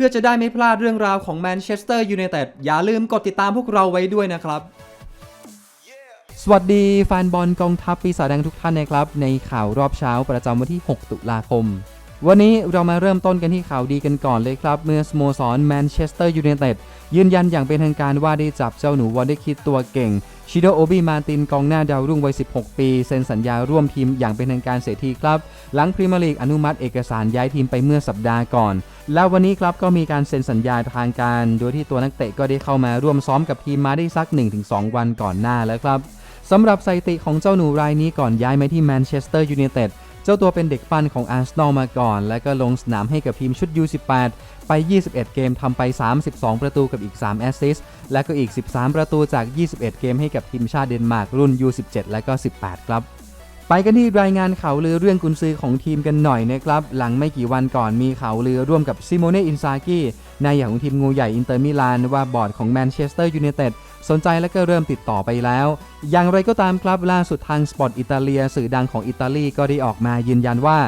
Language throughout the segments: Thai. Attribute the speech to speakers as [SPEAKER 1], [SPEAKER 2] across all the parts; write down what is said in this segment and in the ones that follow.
[SPEAKER 1] พื่อจะได้ไม่พลาดเรื่องราวของแมนเชสเตอร์ยูไนเต็ดอย่าลืมกดติดตามพวกเราไว้ด้วยนะครับ สวัสดีแฟนบอลกองทัพปีศาจแดงทุกท่านนะครับ ในข่าวรอบเช้าประจำวันที่ 6 ตุลาคม วันนี้เรามาเริ่มต้นกันที่ข่าวดีกันก่อนเลยครับ เมื่อสโมสรแมนเชสเตอร์ยูไนเต็ดยืนยันอย่างเป็นทางการว่าได้จับเจ้าหนูวอลเดคิดตัวเก่งชิโดโอบิมาตินกองหน้าดาวรุ่งวัย 16 ปี เซ็นสัญญาร่วมทีมอย่างเป็นทางการเสียทีครับ หลังพรีเมียร์ลีกอนุมัติเอกสารย้ายทีมไปเมื่อสัปดาห์ก่อน แล้ววันนี้ครับก็มีการเซ็นสัญญาทางการ โดยที่ตัวนักเตะก็ได้เข้ามาร่วมซ้อมกับทีมมาได้สัก 1-2 วันก่อนหน้าแล้วครับสำหรับสถิติของเจ้าหนูรายนี้ก่อนย้ายมาที่แมนเชสเตอร์ยูไนเต็ดเจ้าตัวเป็นเด็กปั้นของอาร์เซนอลมาก่อน และก็ลงสนามให้กับทีมชุด U18 ไป 21 เกมทำไป 32 ประตูกับอีก 3 แอสซิสต์ และก็อีก 13 ประตูจาก 21 เกมให้กับทีมชาติเดนมาร์กรุ่น U17 และก็ 18 ครับ ไปกันที่รายงานข่าวลือเรื่องกุนซือของทีมกันหน่อยนะครับ หลังไม่กี่วันก่อนมีข่าวลือร่วมกับซิโมเน่อินซากินายใหญ่ของทีมงูใหญ่อินเตอร์มิลานว่าบอร์ดของแมนเชสเตอร์ยูไนเต็ดสนใจและก็เริ่มติดต่อไปแล้ว อย่างไรก็ตามครับล่าสุดทางสปอร์ตอิตาเลียสื่อดังของอิตาลีก็ได้ออกมายืนยันว่า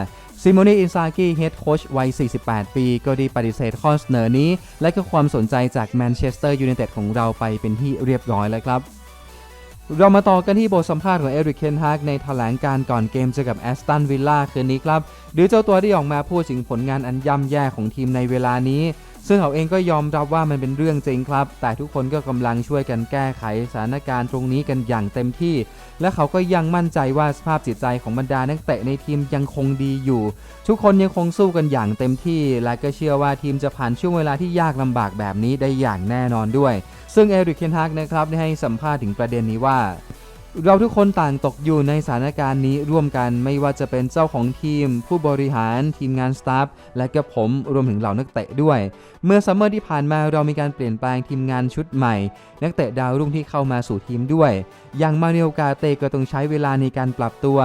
[SPEAKER 1] ซิโมเน่อินซากิเฮดโค้ชวัย 48 ปี ก็ได้ปฏิเสธข้อเสนอนี้ และก็ความสนใจจากแมนเชสเตอร์ยูไนเต็ดของเราไปเป็นที่เรียบร้อยแล้วครับ เรามาต่อกันที่บทสัมภาษณ์ของเอริกเคนฮากในแถลงการก่อนเกมเจอกับแอสตันวิลล่าคืนนี้ครับ หรือเจ้าตัวได้ออกมาพูดถึงผลงานอันย่ำแย่ของทีมในเวลานี้ ซึ่งเขาเองก็ยอมรับว่ามันเป็นเรื่องจริงครับ แต่ทุกคนก็กำลังช่วยกันแก้ไขสถานการณ์ตรงนี้กันอย่างเต็มที่ และเขาก็ยังมั่นใจว่าสภาพจิตใจของบรรดานักเตะในทีมยังคงดีอยู่ ทุกคนยังคงสู้กันอย่างเต็มที่ และก็เชื่อว่าทีมจะผ่านช่วงเวลาที่ยากลำบากแบบนี้ได้อย่างแน่นอนด้วย ซึ่งเอริกเคนฮากนะครับได้ให้สัมภาษณ์ถึงประเด็นนี้ว่า เราทุกคนต่างตกอยู่ในสถานการณ์นี้ร่วมกันไม่ว่าจะเป็นเจ้าของทีม ผู้บริหารทีมงานสตาฟและก็ผมรวมถึงเหล่านักเตะด้วย เมื่อซัมเมอร์ที่ผ่านมาเรามีการเปลี่ยนแปลงทีมงานชุดใหม่ นักเตะดาวรุ่งที่เข้ามาสู่ทีมด้วย อย่างมาเนลกาเตก็ต้องใช้เวลาในการปรับตัว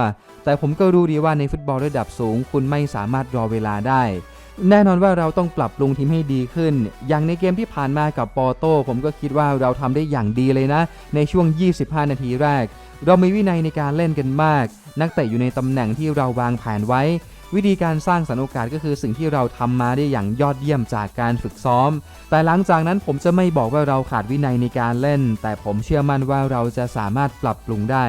[SPEAKER 1] แต่ผมก็รู้ดีว่าในฟุตบอลระดับสูง คุณไม่สามารถรอเวลาได้ แน่นอนว่าเราต้องปรับปรุงทีมให้ดีขึ้น อย่างในเกมที่ผ่านมากับปอโต้ผมก็คิดว่าเราทำได้อย่างดีเลยนะ ในช่วง 25 นาทีแรก เรามีวินัยในการเล่นกันมาก นักเตะอยู่ในตำแหน่งที่เราวางแผนไว้ วิธีการสร้างสรรค์โอกาสก็คือสิ่งที่เราทำมาได้อย่างยอดเยี่ยมจากการฝึกซ้อม แต่หลังจากนั้นผมจะไม่บอกว่าเราขาดวินัยในการเล่น แต่ผมเชื่อมั่นว่าเราจะสามารถปรับปรุงได้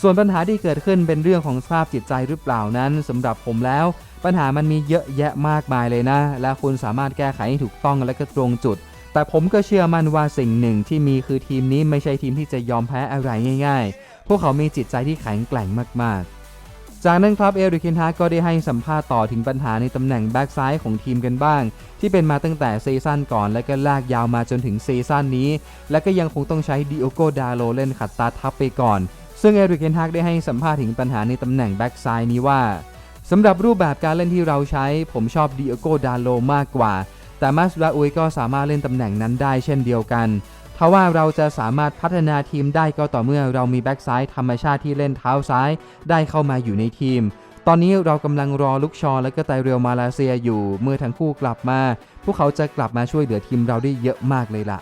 [SPEAKER 1] ส่วนปัญหาที่เกิดขึ้นเป็นเรื่องของสภาพจิตใจหรือเปล่านั้นสำหรับผมแล้ว ปัญหามันมีเยอะแยะมากมายเลยนะ และคุณสามารถแก้ไขให้ถูกต้องและก็ตรงจุด แต่ผมก็เชื่อมั่นว่าสิ่งหนึ่งที่มีคือทีมนี้ไม่ใช่ทีมที่จะยอมแพ้อะไรง่าย ๆ พวกเขามีจิตใจที่แข็งแกร่งมากๆจากนั้นครับเอริกเคนฮากก็ได้ให้สัมภาษณ์ต่อถึงปัญหาในตำแหน่งแบ็กซ้ายของทีมกันบ้าง ที่เป็นมาตั้งแต่ซีซั่นก่อน และก็ลากยาวมาจนถึงซีซั่นนี้ และก็ยังคงต้องใช้ดิโอโกดาโลเล่นขัดตาทับไปก่อน ซึ่งเอริกเคนฮากได้ให้สัมภาษณ์ถึงปัญหาในตำแหน่งแบ็กซ้ายนี้ว่าสำหรับรูปแบบการเล่นที่เราใช้ ผมชอบดิโอโกดาโลมากกว่า แต่มาสลาอุยก็สามารถเล่นตำแหน่งนั้นได้เช่นเดียวกันทว่าเราจะสามารถพัฒนาทีมได้ก็ต่อเมื่อเรามีแบ็กซ้ายธรรมชาติที่เล่นเท้าซ้าย ได้เข้ามาอยู่ในทีม ตอนนี้เรากำลังรอลุกชอและก็ไตเรียลมาเลเซียอยู่ เมื่อทั้งคู่กลับมา พวกเขาจะกลับมาช่วยเหลือทีมเราได้เยอะมากเลยล่ะ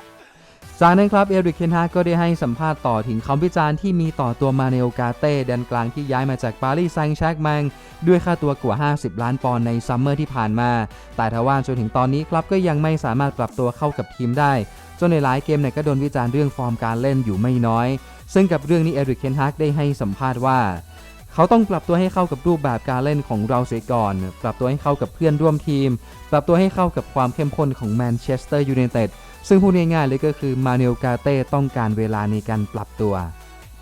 [SPEAKER 1] จากนั้นครับเอริกเคนฮากก็ได้ให้สัมภาษณ์ต่อถึงคำวิจารณ์ที่มีต่อตัวมาเนลกาเต้แดนกลางที่ย้ายมาจากปารีสแซงต์แชกแมงด้วยค่าตัวกว่า 50 ล้านปอนด์ในซัมเมอร์ที่ผ่านมา แต่ทว่าจนถึงตอนนี้ครับก็ยังไม่สามารถปรับตัวเข้ากับทีมได้ จนในหลายเกมเนี่ยก็โดนวิจารณ์เรื่องฟอร์มการเล่นอยู่ไม่น้อย ซึ่งกับเรื่องนี้เอริกเคนฮากได้ให้สัมภาษณ์ว่าเขาต้องปรับตัวให้เข้ากับรูปแบบการเล่นของเราเสียก่อน ปรับตัวให้เข้ากับเพื่อนร่วมทีม ปรับตัวให้เข้ากับความเข้มข้นของแมนเชสเตอร์ยูไนเต็ด ซึ่งพูดง่ายๆเลยก็คือมาเนลกาเต้ต้องการเวลาในการปรับตัว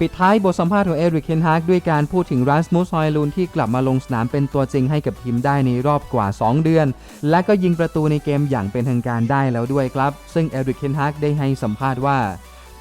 [SPEAKER 1] ปิดท้ายบทสัมภาษณ์ของเอริกเคนฮากด้วยการพูดถึงรัสมุสฮอยลูนที่กลับมาลงสนามเป็นตัวจริงให้กับทีมได้ในรอบกว่า 2 เดือน และก็ยิงประตูในเกมอย่างเป็นทางการได้แล้วด้วยครับ ซึ่งเอริกเคนฮากได้ให้สัมภาษณ์ว่า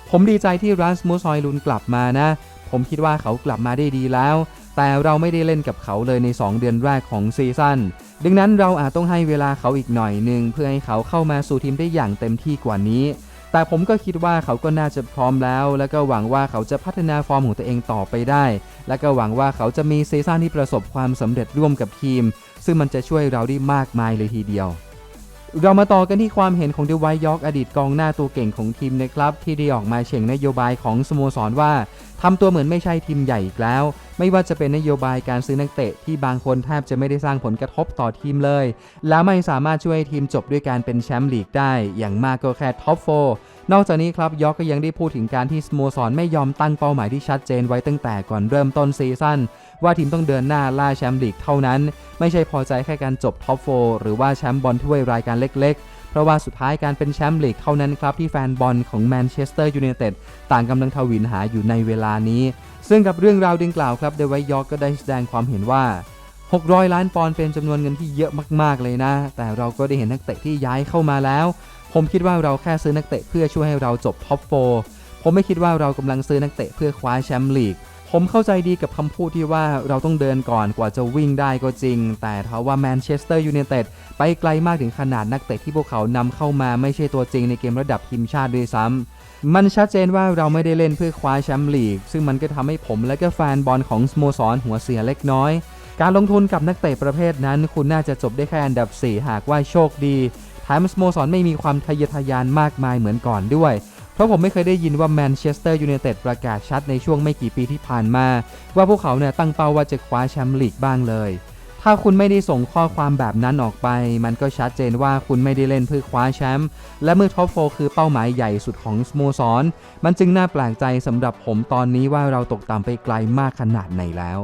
[SPEAKER 1] ผมดีใจที่รัสมุสฮอยลูนกลับมานะ ผมคิดว่าเขากลับมาได้ดีแล้ว แต่เราไม่ได้เล่นกับเขาเลยใน 2 เดือนแรกของซีซั่น ดังนั้นเราอาจต้องให้เวลาเขาอีกหน่อยหนึ่งเพื่อให้เขาเข้ามาสู่ทีมได้อย่างเต็มที่กว่านี้ แต่ผมก็คิดว่าเขาก็น่าจะพร้อมแล้ว และก็หวังว่าเขาจะพัฒนาฟอร์มของตัวเองต่อไปได้ และก็หวังว่าเขาจะมีซีซั่นที่ประสบความสำเร็จร่วมกับทีม ซึ่งมันจะช่วยเราได้มากมายเลยทีเดียว เรามาต่อกันที่ความเห็นของเดวายยอกอดีตกองหน้าตัวเก่งของทีมนะครับที่ได้ออกมาเฉ่งนโยบายของสโมสรว่าทำตัวเหมือนไม่ใช่ทีมใหญ่อีกแล้ว ไม่ว่าจะเป็นนโยบายการซื้อนักเตะที่บางคนแทบจะไม่ได้สร้างผลกระทบต่อทีมเลย แล้วไม่สามารถช่วยให้ทีมจบด้วยการเป็นแชมป์ลีกได้ อย่างมากก็แค่ท็อปโฟนอกจากนี้ครับยอกก็ยังได้พูดถึงการที่สโมสรไม่ยอมตั้งเป้าหมายที่ชัดเจนไว้ตั้งแต่ก่อนเริ่มต้นซีซั่นว่าทีมต้องเดินหน้าล่าแชมป์ลีกเท่านั้น ไม่ใช่พอใจแค่การจบท็อปโฟหรือว่าแชมป์บอลถ้วยรายการเล็กๆ ราะว่าสุดท้ายการเป็นแชมป์ลีกเท่านั้นครับที่แฟนบอลของแมนเชสเตอร์ยูไนเต็ดต่างกำลังทวินหาอยู่ในเวลานี้ ซึ่งกับเรื่องราวดังกล่าวครับเดวิดยอร์กก็ได้แสดงความเห็นว่า 600 ล้านปอนด์เป็นจำนวนเงินที่เยอะมากๆเลยนะ แต่เราก็ได้เห็นนักเตะที่ย้ายเข้ามาแล้ว ผมคิดว่าเราแค่ซื้อนักเตะเพื่อช่วยให้เราจบท็อปโฟผมไม่คิดว่าเรากำลังซื้อนักเตะเพื่อคว้าแชมป์ลีก ผมเข้าใจดีกับคำพูดที่ว่าเราต้องเดินก่อนกว่าจะวิ่งได้ก็จริง แต่ทว่าแมนเชสเตอร์ยูไนเต็ดไปไกลมากถึงขนาดนักเตะที่พวกเขานำเข้ามาไม่ใช่ตัวจริงในเกมระดับทีมชาติด้วยซ้ำมันชัดเจนว่าเราไม่ได้เล่นเพื่อคว้าแชมป์ลีก ซึ่งมันก็ทำให้ผมและก็แฟนบอลของสโมสรหัวเสียเล็กน้อยการลงทุนกับนักเตะประเภทนั้น คุณน่าจะจบได้แค่อันดับ 4 หากว่าโชคดีแถมสโมสรไม่มีความทะเยอทะยานมากมายเหมือนก่อนด้วย เพราะผมไม่เคยได้ยินว่าแมนเชสเตอร์ยูไนเต็ดประกาศชัดในช่วงไม่กี่ปีที่ผ่านมา ว่าพวกเขาเนี่ยตั้งเป้าว่าจะคว้าแชมป์ลีกบ้างเลย ถ้าคุณไม่ได้ส่งข้อความแบบนั้นออกไป มันก็ชัดเจนว่าคุณไม่ได้เล่นเพื่อคว้าแชมป์และเมื่อท็อปโฟคือเป้าหมายใหญ่สุดของสโมสรมันจึงน่าแปลกใจสำหรับผมตอนนี้ว่าเราตกต่ำไปไกลมากขนาดไหนแล้ว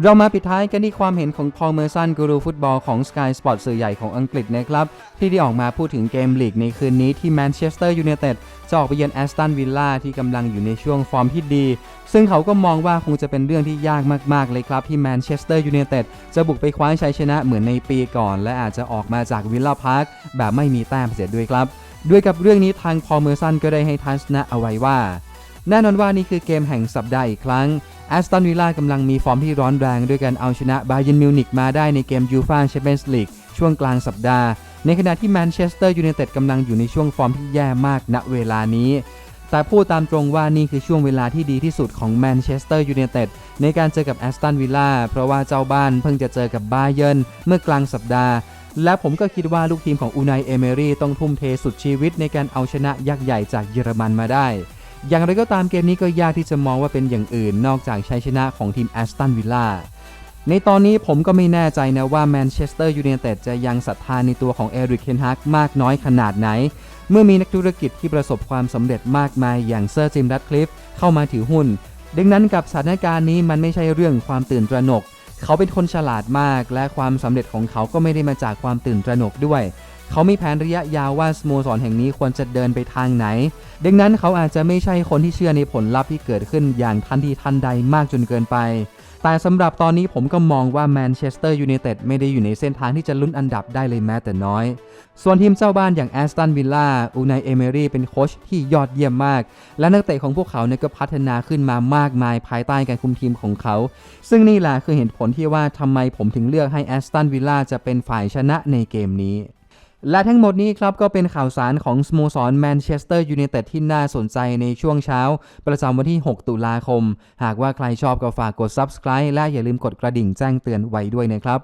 [SPEAKER 1] เรามาปิดท้ายกันที่ความเห็นของพอลเมอร์สันกูรูฟุตบอลของ Sky Sport สื่อใหญ่ของอังกฤษนะครับ ที่ได้ออกมาพูดถึงเกมลีกในคืนนี้ที่แมนเชสเตอร์ยูไนเต็ดจะออกไปเยือนแอสตันวิลล่าที่กำลังอยู่ในช่วงฟอร์มที่ดี ซึ่งเขาก็มองว่าคงจะเป็นเรื่องที่ยากมาก ๆ เลยครับ ที่แมนเชสเตอร์ยูไนเต็ดจะบุกไปคว้าชัยชนะเหมือนในปีก่อน และอาจจะออกมาจากวิลล่าพาร์คแบบไม่มีแต้มเสียด้วยครับ ด้วยกับเรื่องนี้ทางพอลเมอร์สันก็ได้ให้ทัศนะเอาไว้ว่า แน่นอนว่านี่คือเกมแห่งสัปดาห์อีกครั้งแอสตันวิลล่ากำลังมีฟอร์มที่ร้อนแรงด้วยการเอาชนะบาเยนมิวนิกมาได้ในเกมยูฟ่าแชมเปี้ยนส์ลีกช่วงกลางสัปดาห์ ในขณะที่แมนเชสเตอร์ยูไนเต็ดกำลังอยู่ในช่วงฟอร์มที่แย่มากณเวลานี้ แต่พูดตามตรงว่านี่คือช่วงเวลาที่ดีที่สุดของแมนเชสเตอร์ยูไนเต็ดในการเจอกับแอสตันวิลล่าเพราะว่าเจ้าบ้านเพิ่งจะเจอกับบาเยิร์นเมื่อกลางสัปดาห์และผมก็คิดว่าลูกทีมของอูนายเอเมรี่ต้องทุ่มเทสุดชีวิตในการเอาชนะยักษ์ใหญ่จากเยอรมันมาได้ อย่างไรก็ตามเกมนี้ก็ยากที่จะมองว่าเป็นอย่างอื่น นอกจากชัยชนะของทีมแอสตันวิลล่าในตอนนี้ผมก็ไม่แน่ใจนะว่าแมนเชสเตอร์ยูไนเต็ดจะยังศรัทธาในตัวของเอริกเคนฮักมากน้อยขนาดไหน เมื่อมีนักธุรกิจที่ประสบความสำเร็จมากมายอย่างเซอร์จิมรัตคลิฟเข้ามาถือหุ้น ดังนั้นกับสถานการณ์นี้มันไม่ใช่เรื่องความตื่นตระหนก เขาเป็นคนฉลาดมาก และความสำเร็จของเขาก็ไม่ได้มาจากความตื่นตระหนกด้วย เขามีแผนระยะยาวว่าสโมสรแห่งนี้ควรจะเดินไปทางไหน ดังนั้นเขาอาจจะไม่ใช่คนที่เชื่อในผลลัพธ์ที่เกิดขึ้นอย่างทันทีทันใดมากจนเกินไป แต่สำหรับตอนนี้ผมก็มองว่าแมนเชสเตอร์ยูไนเต็ดไม่ได้อยู่ในเส้นทางที่จะลุ้นอันดับได้เลยแม้แต่น้อย ส่วนทีมเจ้าบ้านอย่างแอสตันวิลล่าอูนายเอเมรี่เป็นโค้ชที่ยอดเยี่ยมมาก และนักเตะของพวกเขาเนี่ยก็พัฒนาขึ้นมามากมายภายใต้การคุมทีมของเขา ซึ่งนี่แหละคือเหตุผลที่ว่าทำไมผมถึงเลือกให้แอสตันวิลล่าจะเป็นฝ่ายชนะในเกมนี้ และทั้งหมดนี้ครับก็เป็นข่าวสารของสโมสรแมนเชสเตอร์ยูไนเต็ดที่น่าสนใจในช่วงเช้า ประจำวันที่ 6 ตุลาคม หากว่าใครชอบก็ฝากกด subscribe และอย่าลืมกดกระดิ่งแจ้งเตือนไว้ด้วยนะครับ